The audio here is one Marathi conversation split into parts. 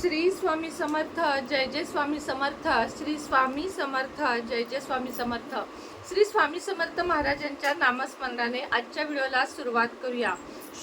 श्री स्वामी समर्थ जय जय स्वामी समर्थ श्री स्वामी समर्थ जय जय स्वामी समर्थ. श्री स्वामी समर्थ महाराजांच्या नामस्मरणाने आजच्या व्हिडिओला सुरुवात करूया.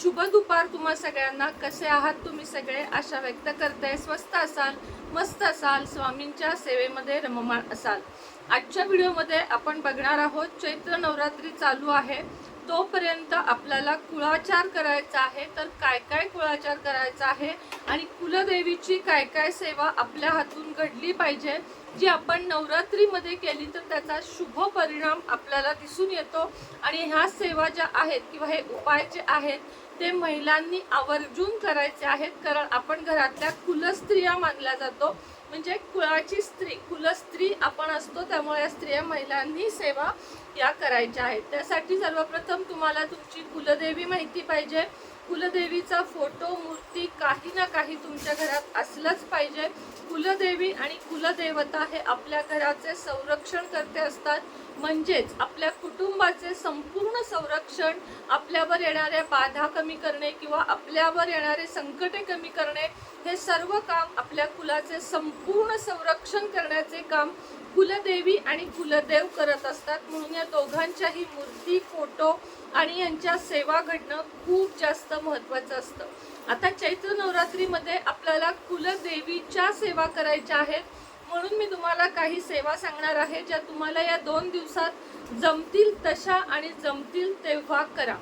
शुभ दुपार तुम्हा सगळ्यांना. कसे आहात तुम्ही सगळे? आशा व्यक्त करते स्वस्त असाल मस्त असाल स्वामींच्या सेवेमध्ये रममाण असाल. आजच्या व्हिडिओमध्ये आपण बघणार आहोत चैत्र नवरात्री चालू आहे. तोपर्यंत आपल्याला कुळाचार करायचा आहे तर काय काय कुळाचार करायचा आहे आणि कुलदेवीची काय काय सेवा आपल्या हातून घडली पाहिजे जी आपण नवरात्रीमध्ये केली तर त्याचा शुभ परिणाम आपल्याला दिसून येतो. आणि ह्या सेवा ज्या आहेत किंवा हे उपाय जे आहेत ते महिलांनी आवर्जून करायचे आहेत. कारण आपण घरातल्या कुलस्त्रिया मानल्या जातो. म्हणजे कुळाची स्त्री कुलस्त्री आपण असतो त्यामुळे या स्त्रिया महिलांनी सेवा या करायच्या आहेत. त्यासाठी सर्वप्रथम तुम्हाला तुमची कुलदेवी माहिती पाहिजे. कुलदेवीचा फोटो मूर्ती काही ना काही तुमच्या घरात असलंच पाहिजे. कुलदेवी आणि कुलदेवता हे आपल्या घराचे संरक्षण करते असतात. म्हणजेच आपल्या कुटुंबाचे संपूर्ण संरक्षण आपल्यावर येणाऱ्या बाधा कमी करणे किंवा आपल्यावर येणारे संकटे कमी करणे हे सर्व काम आपल्या कुलाचे संपूर्ण संरक्षण करण्याचे काम कुलदेवी आणि कुलदेव करत असतात. म्हणून या दोघांच्याही मूर्ती फोटो आणि यांच्या सेवा घडणं खूप जास्त महत्त्वाचं असतं. आता चैत्र नवरात्रीमध्ये आपल्याला कुलदेवीच्या सेवा करायच्या आहेत म्हणून मी तुम्हाला काही सेवा सांगणार आहे ज्या तुम्हाला या दोन दिवसात जमतील तशा आणि जमतील तेव्हा करा.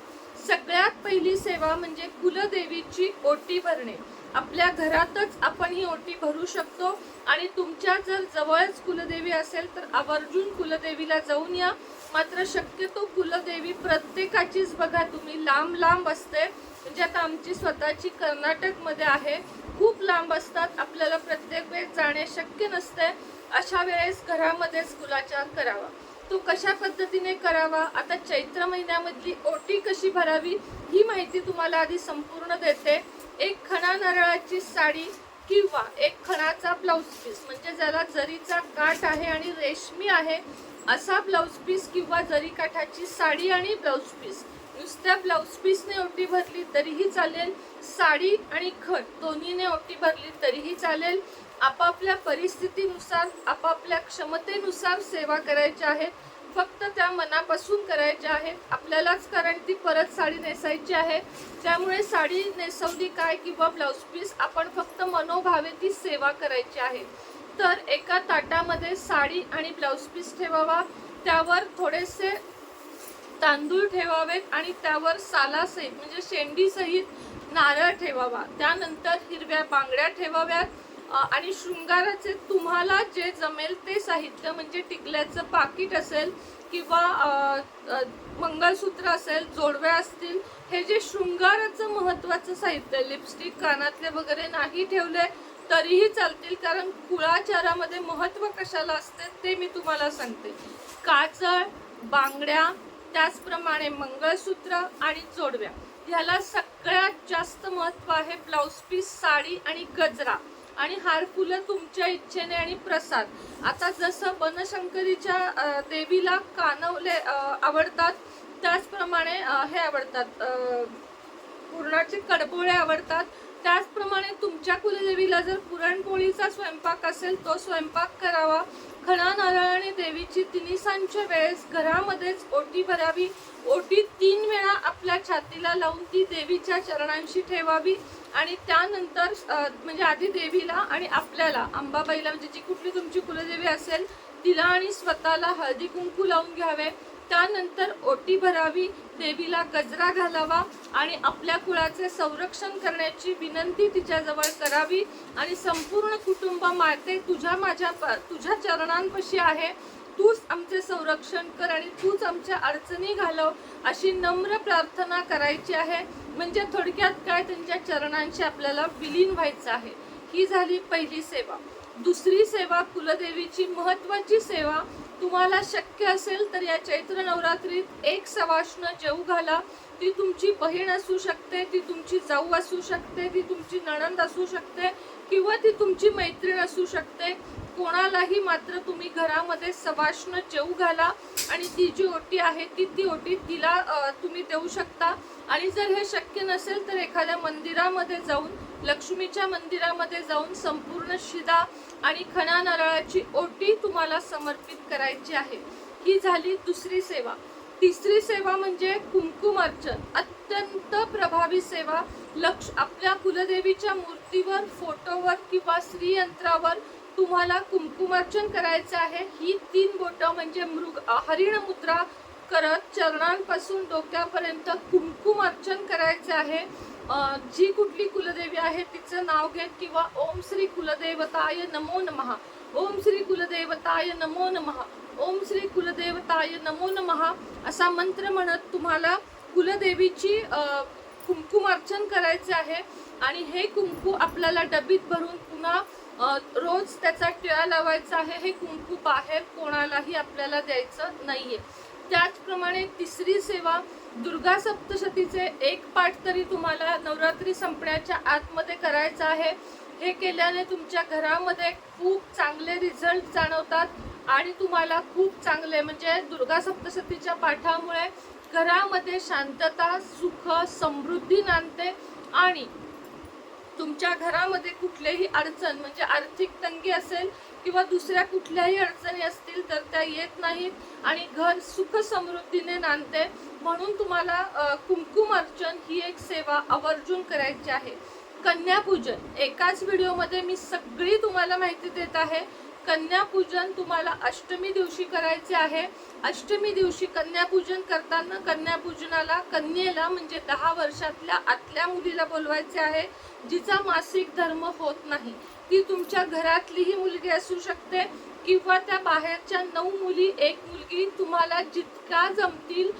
सगळ्यात पहिली सेवा म्हणजे कुलदेवीची ओटी भरणे. आपल्या घरातच आपण ही ओटी भरू शकतो आणि तुमच्या जर जवळच कुलदेवी असेल तर आवर्जून कुलदेवीला जाऊन या. मात्र शक्यतो कुलदेवी प्रत्येकाचीच बघा तुम्ही लांब लांब असते. म्हणजे आता आमची स्वतःची कर्नाटकमध्ये आहे. खूप लांब असतात. आपल्याला प्रत्येक वेळेस जाणे शक्य नसते. अशा वेळेस घरामध्येच कुलाचार करावा. तो कशा पद्धतीने करावा? आता चैत्र महिन्यामधली ओटी कशी भरावी? ही माहिती तुम्हाला आधी संपूर्ण देते. एक खणा नारळाची साडी किंवा एक खणाचा ब्लाऊज पीस म्हणजे ज्याला जरीचा काठ आहे आणि रेशमी आहे असा ब्लाऊज पीस किंवा जरी काठाची साडी आणि ब्लाऊज पीस नुसत्या ब्लाऊज पीसने ओटी भरली तरीही चालेल. साडी आणि खट दोन्हीने ओटी भरली तरीही चालेल. आपापल्या परिस्थितीनुसार आपापल्या क्षमतेनुसार सेवा करायच्या आहेत फक्त त्या मनापासून करायच्या आहेत आपल्यालाच कारण ती परत साडी नेसायची आहे. त्यामुळे साडी नेसवली काय किंवा ब्लाऊज पीस आपण फक्त मनोभावे ती सेवा करायची आहे. तर एका ताटामध्ये साडी आणि ब्लाऊज पीस ठेवावा. त्यावर थोडेसे तांदूळ ठेवावेत आणि त्यावर सालासहित म्हणजे शेंडीसहित नारळ ठेवावा. त्यानंतर हिरव्या बांगड्या ठेवाव्यात आणि शृंगाराचे तुम्हाला जे जमेल ते साहित्य म्हणजे टिकल्याचं पाकिट असेल किंवा मंगळसूत्र असेल जोडव्या असतील हे जे शृंगाराचं महत्त्वाचं साहित्य लिपस्टिक कानातले वगैरे नाही ठेवले तरीही चालतील कारण कुळाचारामध्ये महत्त्व कशाला असते ते मी तुम्हाला सांगते. काजळ बांगड्या त्याचप्रमाणे मंगळसूत्र आणि जोडव्या. ह्याला सगळ्यात जास्त महत्त्व आहे ब्लाऊज पीस साडी आणि गजरा. आणि हार फुलं तुमच्या इच्छेने आणि प्रसाद. आता जसं बनशंकरीच्या देवीला कानवले आवडतात त्याचप्रमाणे हे आवडतात पुरणाचे कडबोळे आवडतात. त्याचप्रमाणे तुमच्या कुलदेवीला जर पुरणपोळीचा स्वयंपाक असेल तो स्वयंपाक करावा. खणा नारळ आणि देवीची तिन्हीसांच्या वेळेस घरामध्येच ओटी भरावी. ओटी तीन वेळा आपल्या छातीला लावून ती देवीच्या चरणांशी ठेवावी. आणि त्यानंतर म्हणजे आधी देवीला आणि आपल्याला अंबाबाईला म्हणजे जी कुठली तुमची कुलदेवी असेल तिला आणि स्वतःला हळदी कुंकू लावून घ्यावे. त्यानंतर ओटी भरावी देवीला गजरा घालावा आणि आपल्या कुळाचे संरक्षण करण्याची विनंती तिच्याजवळ करावी. आणि संपूर्ण कुटुंब माते तुझ्या माझ्या प- तुझ्या चरणांपाशी आहे. तूच आमचे संरक्षण कर आणि तूच आमच्या अडचणी घालव अशी नम्र प्रार्थना करायची आहे. म्हणजे थोडक्यात काय त्यांच्या चरणांशी आपल्याला विलीन व्हायचं आहे. ही झाली पहिली सेवा. दुसरी सेवा कुलदेवीची महत्त्वाची सेवा. तुम्हाला शक्य असेल तर या चैत्र नवरात्रीत एक सवाष्ण जेऊ घाला. ती तुमची बहीण असू शकते ती तुमची जाऊ असू शकते ती तुमची नणंद असू शकते किंवा ती तुमची मैत्रीण असू शकते. कोणालाही मात्र तुम्ही घरामध्ये सवाष्ण जेऊ घाला आणि ती जी ओटी आहे ती ती ओटी तिला तुम्ही देऊ शकता. आणि जर हे शक्य नसेल तर एखाद्या मंदिरामध्ये जाऊन लक्ष्मीच्या मंदिरामध्ये जाऊन संपूर्ण शिदा आणि खणा नारळाची ओटी तुम्हाला समर्पित करायची आहे. ही झाली दुसरी सेवा. तिसरी सेवा म्हणजे कुमकुम अर्चन. अत्यंत प्रभावी सेवा. लक्ष आपल्या कुलदेवीच्या मूर्तीवर फोटोवर किंवा श्रीयंत्रावर तुम्हाला कुंकुमार्चन करायचं आहे. ही तीन बोटं म्हणजे मृग हरिण मुद्रा करत चरणांपासून डोक्यापर्यंत कुमकुम अर्चन करायचे आहे. जी कुठली कुलदेवी आहे तिचं नाव घेत किंवा ओम श्री कुलदेवताय नमो नमः. ओम श्री कुलदेवताय नमो नमः. ओम श्री कुलदेवताय नमो नमः असा मंत्र म्हणत तुम्हाला कुलदेवीची कुमकुम अर्चन करायचे आहे. आणि हे कुंकू आपल्याला डबीत भरून पुन्हा रोज त्याचा टिळा लावायचा आहे. हे कुंकू बाहेर कोणालाही आपल्याला द्यायचं नाही आहे त्याचप्रमाणे तिसरी सेवा दुर्गा सप्तशतीचे एक पाठ तरी तुम्हाला नवरात्री संपण्याच्या आतमध्ये करायचं आहे. हे केल्याने तुमच्या घरामध्ये खूप चांगले रिझल्ट जाणवतात आणि तुम्हाला खूप चांगले म्हणजे दुर्गा सप्तशतीच्या पाठामुळे घरामध्ये शांतता सुख समृद्धी नांदते आणि तुमच्या घरामध्ये कुठलेही अडचण म्हणजे आर्थिक तंगी असेल किंवा दुसऱ्या कुठल्याही अडचणी असतील तर त्या येत नाहीत आणि घर सुख समृद्धीने नांदते. म्हणून तुम्हाला कुमकुम कुंकुम अर्चन ही एक सेवा आवर्जून करायची आहे. कन्यापूजन एकाच व्हिडिओमध्ये मी सगळी तुम्हाला माहिती देत आहे. कन्यापूजन तुम्हाला अष्टमी दिवशी करायचे आहे. अष्टमी दिवशी कन्यापूजन करताना कन्यापूजनाला कन्येला म्हणजे दहा वर्षातल्या आतल्या मुलीला बोलवायचे आहे जिचा मासिक धर्म होत नाही. ती तुमच्या घरातलीही मुलगी असू शकते किंवा त्या बाहेरच्या नऊ मुली एक मुलगी तुम्हाला जितका जमतील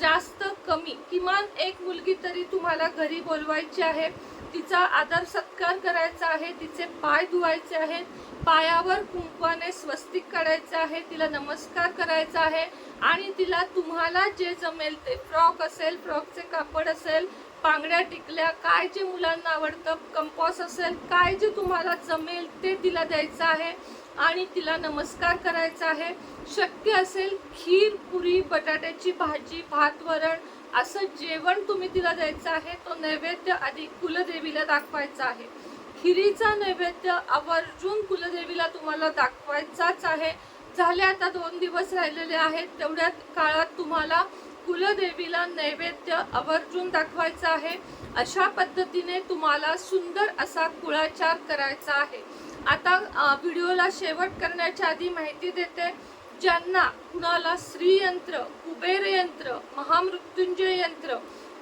जास्त कमी किमान एक मुलगी तरी तुम्हाला घरी बोलवायची आहे. तिचा आदर सत्कार करायचा आहे तिचे पाय धुवायचे आहेत पायावर कुंकवाने स्वस्तिक काढायचं आहे तिला नमस्कार करायचा आहे आणि तिला तुम्हाला जे जमेल ते फ्रॉक असेल फ्रॉकचे कापड असेल बांगड्या टिकल्या काय जे मुलांना आवडतं कंपॉस असेल काय जे तुम्हाला जमेल ते तिला द्यायचं आहे आणि तिला नमस्कार करायचा आहे. शक्य असेल खीर पुरी बटाट्याची भाजी भात वरण असं जेवण तुम्ही तिला द्यायचं आहे. तो नैवेद्य आधी कुलदेवीला दाखवायचा आहे. खिरीचा नैवेद्य आवर्जून कुलदेवीला तुम्हाला दाखवायचाच आहे. झाले आता दोन दिवस राहिलेले आहेत. तेवढ्या काळात तुम्हाला कुलदेवीला नैवेद्य आवर्जून दाखवायचा आहे. अशा पद्धतीने तुम्हाला सुंदर असा कुळाचार करायचा आहे. आता व्हिडिओला शेवट करण्याच्या आधी माहिती देते ज्यांना कुणाला श्रीयंत्र कुबेर यंत्र महामृत्युंजय यंत्र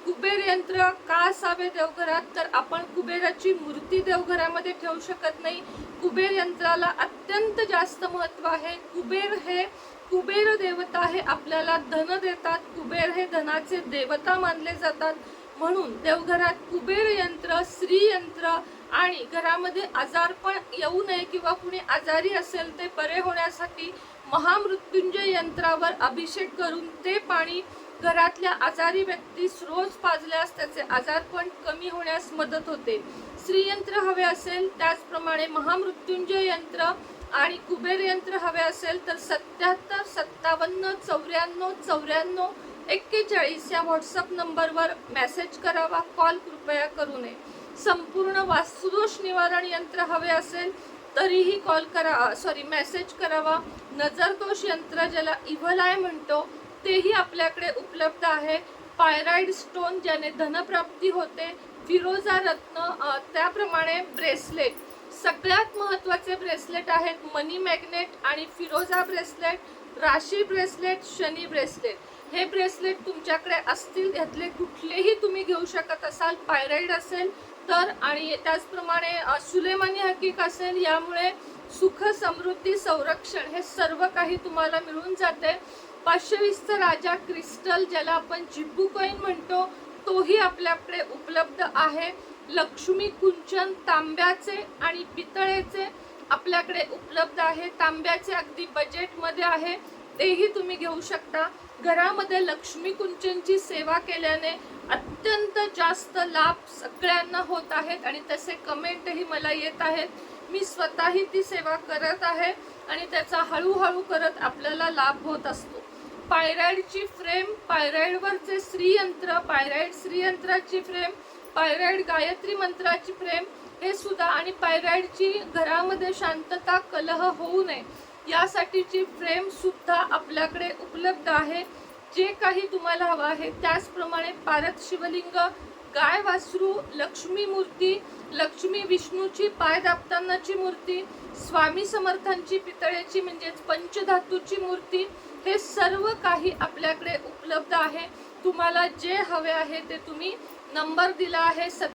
कुबेर यंत्र का असावे देवघरात? तर आपण कुबेराची मूर्ती देवघरामध्ये ठेवू शकत नाही. कुबेर यंत्राला अत्यंत जास्त महत्त्व आहे. कुबेर हे कुबेर देवता हे आपल्याला धन देतात. कुबेर हे धनाचे देवता मानले जातात. म्हणून देवघरात कुबेर यंत्र स्त्रीयंत्र आणि घरामध्ये आजारपण येऊ नये किंवा कुणी आजारी असेल ते बरे होण्यासाठी महामृत्युंजय यंत्रावर अभिषेक करून ते पाणी घरातल्या आजारी व्यक्तीस रोज पाजल्यास त्याचे आजारपण कमी होण्यास मदत होते. श्रीयंत्र हवे असेल त्याचप्रमाणे महामृत्युंजय यंत्र आणि कुबेर यंत्र हवे असेल तर सत्याहत्तर सत्तावन्न चौऱ्याण्णव चौऱ्याण्णव एक्केचाळीस या व्हॉट्सअप नंबरवर मेसेज करावा कॉल कृपया करू नये. संपूर्ण वास्तुदोष निवारण यंत्र हवे असेल तरीही कॉल करा सॉरी मेसेज करावा. नजरदोष यंत्र ज्याला इव्हलाय म्हणतो तेही आपल्याकडे उपलब्ध आहे. पायराईड स्टोन ज्याने धनप्राप्ती होते फिरोजा रत्न त्याप्रमाणे ब्रेसलेट. सगळ्यात महत्त्वाचे ब्रेसलेट आहेत मनी मॅग्नेट आणि फिरोजा ब्रेसलेट राशी ब्रेसलेट शनी ब्रेसलेट. हे ब्रेसलेट तुमच्याकडे असतील यातले कुठलेही तुम्ही घेऊ शकत असाल पायराईड असेल तर आणि त्याचप्रमाणे सुलेमानी हकीक असेल यामुळे सुख समृद्धी संरक्षण हे सर्व काही तुम्हाला मिळून जाते. पाचशे वीसचा राजा क्रिस्टल ज्याला आपण जिब्बू कॉईन म्हणतो तोही आपल्याकडे उपलब्ध आहे. लक्ष्मी कुंचन तांब्याचे आणि पितळेचे आपल्याकडे उपलब्ध आहे. तांब्याचे अगदी बजेटमध्ये आहे. तेही तुम्ही घेऊ शकता. घरामध्ये लक्ष्मी कुंचनची सेवा केल्याने अत्यंत जास्त लाभ सगळ्यांना होत आहेत आणि तसे कमेंटही मला येत आहेत. मी स्वतःही ती सेवा करत आहे आणि त्याचा हळूहळू करत आपल्याला लाभ होत असतो. पायराईडची फ्रेम पायराईडवरचे श्रीयंत्र पायराईड श्रीयंत्राची फ्रेम पायराईड गायत्री मंत्राची फ्रेम हे सुद्धा आणि पायराईडची घरामध्ये शांतता कलह होऊ नये यासाठीची फ्रेम सुद्धा आपल्याकडे उपलब्ध आहे. जे काही तुम्हाला हवं आहे त्याचप्रमाणे पारत शिवलिंग गाय वासरू लक्ष्मी मूर्ती लक्ष्मी विष्णूची पाय दाबतानाची मूर्ती स्वामी समर्थांची पितळेची म्हणजेच पंचधातूची मूर्ती हे सर्व काही आपल्याकडे उपलब्ध आहे. तुम्हाला जे हवे आहे ते तुम्ही नंबर दिला आहे.